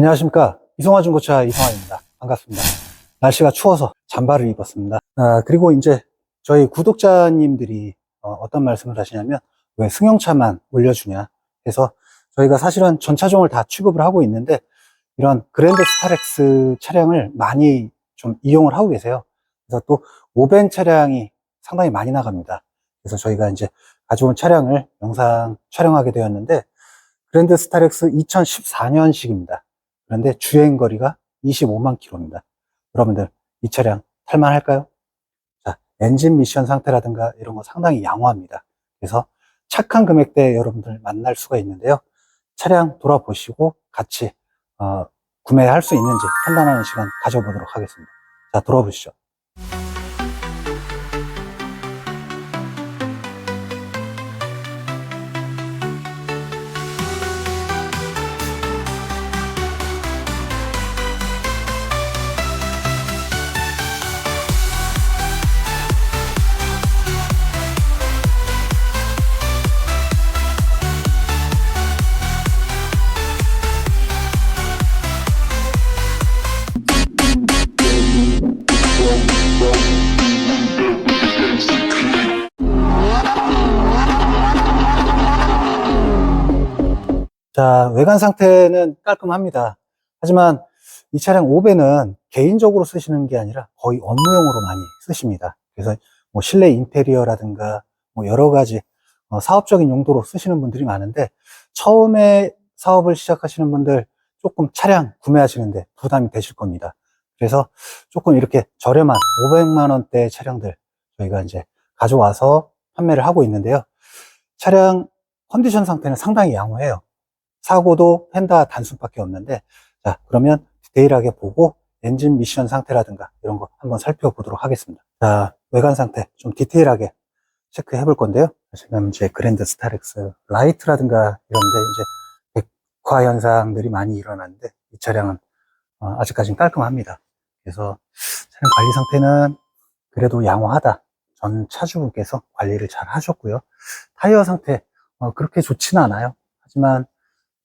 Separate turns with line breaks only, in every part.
안녕하십니까. 이송화 중고차 이송화입니다. 반갑습니다. 날씨가 추워서 잠바를 입었습니다. 아, 그리고 이제 저희 구독자님들이 어, 떤 말씀을 하시냐면 왜 승용차만 올려주냐 해서 저희가 사실은 전 차종을 다 취급을 하고 있는데 이런 그랜드 스타렉스 차량을 많이 좀 이용을 하고 계세요. 그래서 또 오벤 차량이 상당히 많이 나갑니다. 그래서 저희가 이제 가져온 차량을 영상 촬영하게 되었는데 그랜드 스타렉스 2014년식입니다. 그런데 주행 거리가 25만 킬로입니다. 여러분들 이 차량 탈만할까요? 자, 엔진 미션 상태라든가 이런 거 상당히 양호합니다. 그래서 착한 금액대에 여러분들 만날 수가 있는데요. 차량 돌아보시고 같이 어, 구매할 수 있는지 판단하는 시간 가져보도록 하겠습니다. 자, 돌아보시죠. 자, 외관 상태는 깔끔합니다. 하지만 이 차량 5배는 개인적으로 쓰시는 게 아니라 거의 업무용으로 많이 쓰십니다. 그래서 뭐 실내 인테리어라든가 뭐 여러 가지 어, 사업적인 용도로 쓰시는 분들이 많은데 처음에 사업을 시작하시는 분들 조금 차량 구매하시는데 부담이 되실 겁니다. 그래서 조금 이렇게 저렴한 500만 원대 차량들 저희가 이제 가져와서 판매를 하고 있는데요. 차량 컨디션 상태는 상당히 양호해요. 사고도 펜다 단순밖에 없는데 자 그러면 디테일하게 보고 엔진 미션 상태라든가 이런 거 한번 살펴보도록 하겠습니다. 자 외관 상태 좀 디테일하게 체크해 볼 건데요. 지금 이제 그랜드 스타렉스 라이트라든가 이런데 이제 백화 현상들이 많이 일어나는데 이 차량은 어, 아직까지는 깔끔합니다. 그래서 차량 관리 상태는 그래도 양호하다. 전 차주분께서 관리를 잘 하셨고요. 타이어 상태 어, 그렇게 좋지는 않아요. 하지만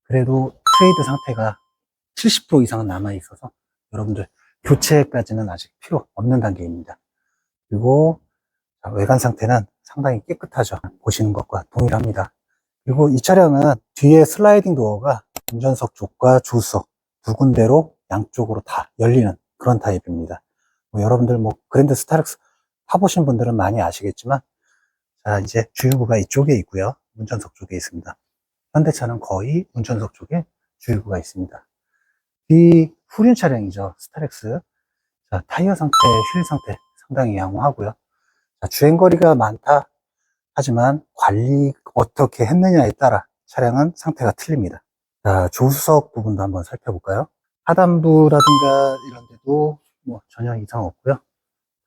그래도 트레이드 상태가 70% 이상은 남아 있어서 여러분들 교체까지는 아직 필요 없는 단계입니다. 그리고 자, 외관 상태는 상당히 깨끗하죠. 보시는 것과 동일합니다. 그리고 이 차량은 뒤에 슬라이딩 도어가 운전석 쪽과 조수석 두 군데로 양쪽으로 다 열리는 그런 타입입니다. 뭐 여러분들 뭐 그랜드 스타렉스 타보신 분들은 많이 아시겠지만 자 이제 주유구가 이쪽에 있고요. 운전석 쪽에 있습니다. 현대차는 거의 운전석 쪽에 주유구가 있습니다. 이 후륜 차량이죠. 스타렉스. 자, 타이어 상태, 휠 상태 상당히 양호하고요. 자, 주행 거리가 많다. 하지만 관리 어떻게 했느냐에 따라 차량은 상태가 틀립니다. 자, 조수석 부분도 한번 살펴볼까요? 하단부라든가 이런 데도 뭐 전혀 이상 없고요.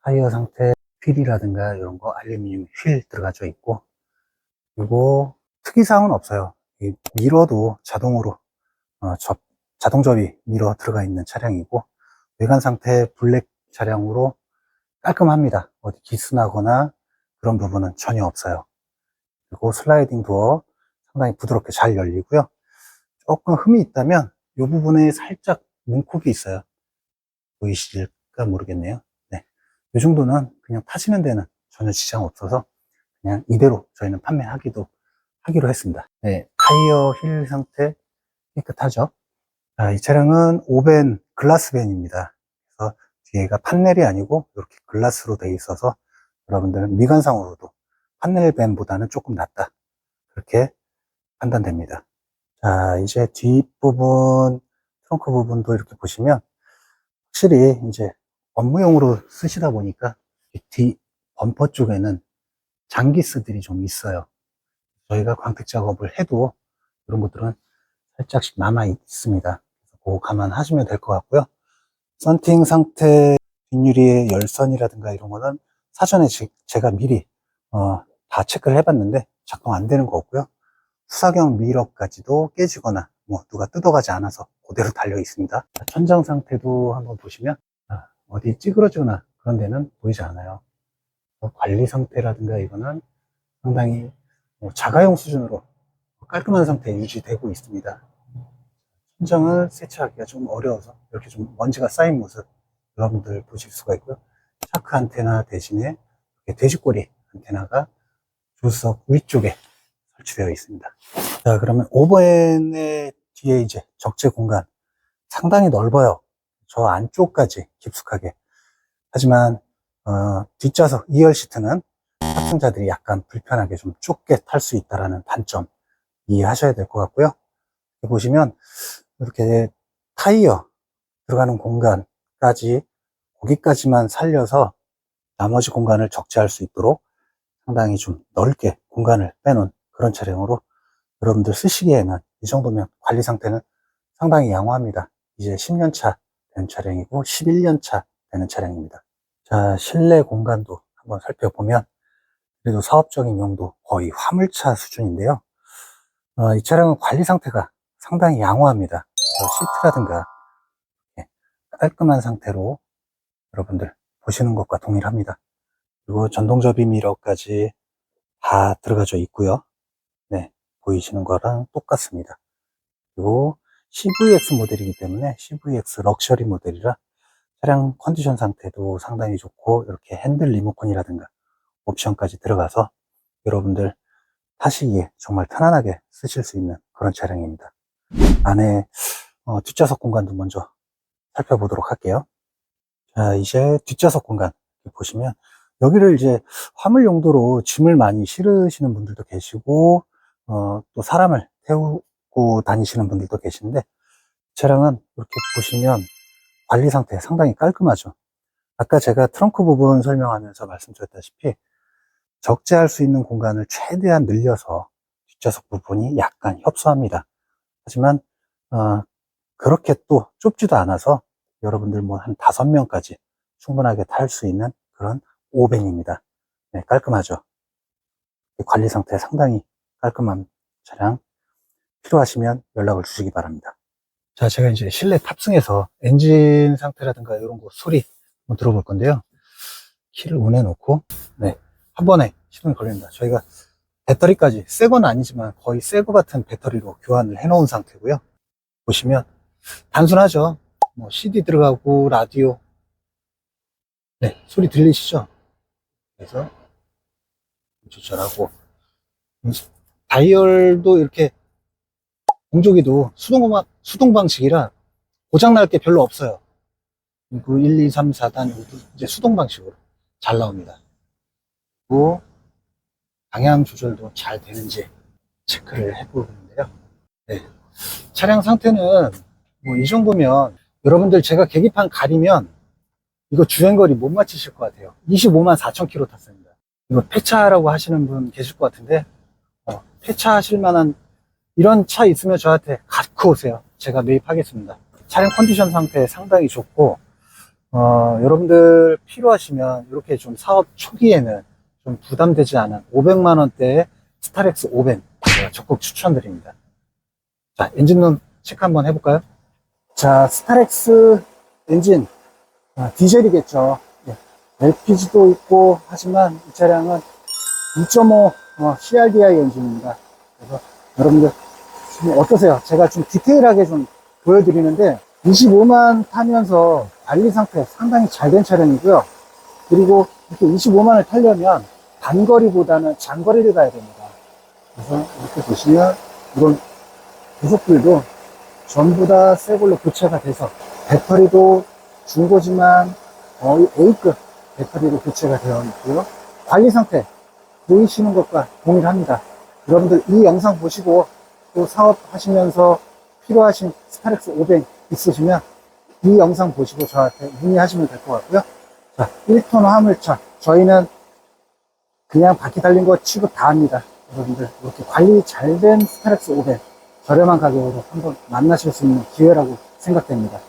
타이어 상태, 휠이라든가 이런 거 알루미늄 휠 들어가져 있고 그리고 특이사항은 없어요. 이 미러도 자동으로 어, 접, 자동 접이 미러 들어가 있는 차량이고 외관 상태 블랙 차량으로 깔끔합니다. 어디 기스나거나 그런 부분은 전혀 없어요. 그리고 슬라이딩 도어 상당히 부드럽게 잘 열리고요. 조금 흠이 있다면 이 부분에 살짝 문콕이 있어요. 보이실까 모르겠네요. 네. 이 정도는 그냥 타시는 데는 전혀 지장 없어서 그냥 이대로 저희는 판매하기도 하기로 했습니다. 네, 타이어 휠 상태 깨끗하죠. 자, 이 차량은 오벤 글라스벤입니다. 그래서 뒤에가 판넬이 아니고 이렇게 글라스로 되어 있어서 여러분들은 미관상으로도 판넬벤보다는 조금 낫다. 그렇게 판단됩니다. 자, 이제 뒷부분, 트렁크 부분도 이렇게 보시면 확실히 이제 업무용으로 쓰시다 보니까 뒤 범퍼 쪽에는 장기스들이 좀 있어요. 저희가 광택 작업을 해도 이런 것들은 살짝씩 남아 있습니다. 그거 감안하시면 될 것 같고요. 썬팅 상태 뒷유리의 열선이라든가 이런 거는 사전에 지- 제가 미리 어, 다 체크를 해봤는데 작동 안 되는 거 없고요. 수사경 미러까지도 깨지거나 뭐 누가 뜯어가지 않아서 그대로 달려 있습니다. 천장 상태도 한번 보시면 아, 어디 찌그러지거나 그런 데는 보이지 않아요. 관리 상태라든가 이거는 상당히 뭐 자가용 수준으로 깔끔한 상태 유지되고 있습니다. 천장을 세차하기가 좀 어려워서 이렇게 좀 먼지가 쌓인 모습 여러분들 보실 수가 있고요. 차크 안테나 대신에 이렇게 돼지꼬리 안테나가 조수석 위쪽에 설치되어 있습니다. 자, 그러면 오버엔의 뒤에 이제 적재 공간 상당히 넓어요. 저 안쪽까지 깊숙하게. 하지만 어, 뒷좌석 2열 시트는 탑승자들이 약간 불편하게 좀 좁게 탈 수 있다라는 단점 이해하셔야 될 것 같고요. 보시면 이렇게 타이어 들어가는 공간까지 거기까지만 살려서 나머지 공간을 적재할 수 있도록 상당히 좀 넓게 공간을 빼놓은 그런 차량으로 여러분들 쓰시기에는 이 정도면 관리 상태는 상당히 양호합니다. 이제 10년 차 된 차량이고 11년 차 되는 차량입니다. 자, 실내 공간도 한번 살펴보면 그래도 사업적인 용도 거의 화물차 수준인데요. 어, 이 차량은 관리 상태가 상당히 양호합니다. 시트라든가 깔끔한 상태로 여러분들 보시는 것과 동일합니다. 그리고 전동 접이 미러까지 다 들어가져 있고요. 네, 보이시는 거랑 똑같습니다. 그리고 CVX 모델이기 때문에 CVX 럭셔리 모델이라 차량 컨디션 상태도 상당히 좋고 이렇게 핸들 리모컨이라든가 옵션까지 들어가서 여러분들 타시기에 정말 편안하게 쓰실 수 있는 그런 차량입니다. 안에 어, 뒷좌석 공간도 먼저 살펴보도록 할게요. 자, 이제 뒷좌석 공간 보시면 여기를 이제 화물 용도로 짐을 많이 실으시는 분들도 계시고 어, 또 사람을 태우고 다니시는 분들도 계신데 차량은 이렇게 보시면 관리 상태 상당히 깔끔하죠. 아까 제가 트렁크 부분 설명하면서 말씀드렸다시피 적재할 수 있는 공간을 최대한 늘려서 뒷좌석 부분이 약간 협소합니다. 하지만 어, 그렇게 또 좁지도 않아서 여러분들 뭐 한 다섯 명까지 충분하게 탈 수 있는 그런 오벤입니다. 네, 깔끔하죠. 관리 상태 상당히 깔끔한 차량 필요하시면 연락을 주시기 바랍니다. 자, 제가 이제 실내 탑승해서 엔진 상태라든가 이런 거 소리 한번 들어볼 건데요. 키를 운해 놓고 네, 한 번에 시동이 걸립니다. 저희가 배터리까지 새 건 아니지만 거의 새 거 같은 배터리로 교환을 해 놓은 상태고요. 보시면 단순하죠. 뭐 CD 들어가고 라디오 네, 소리 들리시죠? 그래서 조절하고 다이얼도 이렇게 공조기도 수동 수동 방식이라 고장 날 게 별로 없어요. 그 1, 2, 3, 4단 이제 수동 방식으로 잘 나옵니다. 그리고 방향 조절도 잘 되는지 체크를 해보는데요. 네. 차량 상태는 뭐 이 정도면 여러분들 제가 계기판 가리면 이거 주행거리 못 맞추실 것 같아요. 25만 4천 킬로 탔습니다. 이거 폐차라고 하시는 분 계실 것 같은데 어, 폐차하실 만한 이런 차 있으면 저한테 갖고 오세요. 제가 매입하겠습니다. 차량 컨디션 상태 상당히 좋고 어, 여러분들 필요하시면 이렇게 좀 사업 초기에는 좀 부담되지 않은 500만 원대의 스타렉스 5벤 제가 적극 추천드립니다. 자, 엔진룸 체크 한번 해볼까요? 자, 스타렉스 엔진 아, 디젤이겠죠. 네. LPG도 있고 하지만 이 차량은 2.5 어, CRDI 엔진입니다. 그래서 여러분들 지금 어떠세요? 제가 좀 디테일하게 좀 보여드리는데 25만 타면서 관리 상태 상당히 잘 된 차량이고요. 그리고 이렇게 25만을 타려면 단거리보다는 장거리를 가야 됩니다. 그래서 이렇게 보시면 이런 부속들도 전부 다 새 걸로 교체가 돼서 배터리도 중고지만 거의 A급 배터리로 교체가 되어 있고요. 관리 상태 보이시는 것과 동일합니다. 여러분들 이 영상 보시고 또 사업하시면서 필요하신 스타렉스 500 있으시면 이 영상 보시고 저한테 문의하시면 될 것 같고요. 자, 1톤 화물차. 저희는 그냥 바퀴 달린 거 취급 다 합니다. 여러분들 이렇게 관리 잘 된 스타렉스 500 저렴한 가격으로 한번 만나실 수 있는 기회라고 생각됩니다.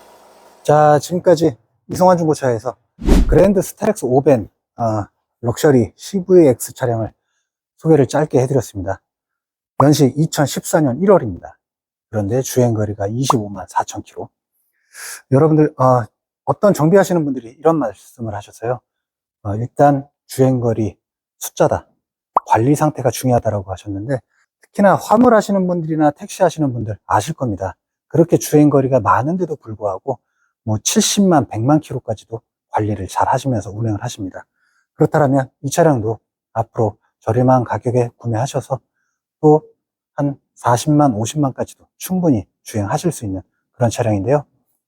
자, 지금까지 이성환 중고차에서 그랜드 스타렉스 5벤 어, 럭셔리 CVX 차량을 소개를 짧게 해드렸습니다. 연식 2014년 1월입니다. 그런데 주행거리가 25만 4천 킬로. 여러분들 어, 떤 정비하시는 분들이 이런 말씀을 하셨어요. 어, 일단 주행거리 숫자다. 관리 상태가 중요하다고 하셨는데 특히나 화물 하시는 분들이나 택시 하시는 분들 아실 겁니다. 그렇게 주행 거리가 많은데도 불구하고 뭐 70만, 100만 킬로까지도 관리를 잘 하시면서 운행을 하십니다. 그렇다면 이 차량도 앞으로 저렴한 가격에 구매하셔서 또 한 40만, 50만까지도 충분히 주행하실 수 있는 그런 차량인데요.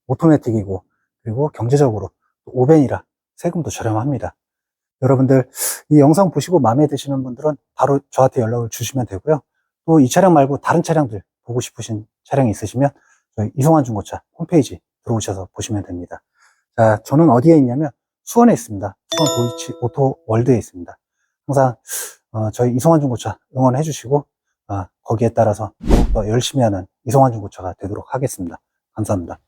오토매틱이고 그리고 경제적으로 오벤이라 세금도 저렴합니다. 여러분들 이 영상 보시고 마음에 드시는 분들은 바로 저한테 연락을 주시면 되고요. 또 이 차량 말고 다른 차량들 보고 싶으신 차량이 있으시면 저희 이송환 중고차 홈페이지 들어오셔서 보시면 됩니다. 자, 저는 어디에 있냐면 수원에 있습니다. 수원 도이치 오토 월드에 있습니다. 항상 어, 저희 이송환 중고차 응원해 주시고 아, 거기에 따라서 더욱더 열심히 하는 이송환 중고차가 되도록 하겠습니다. 감사합니다.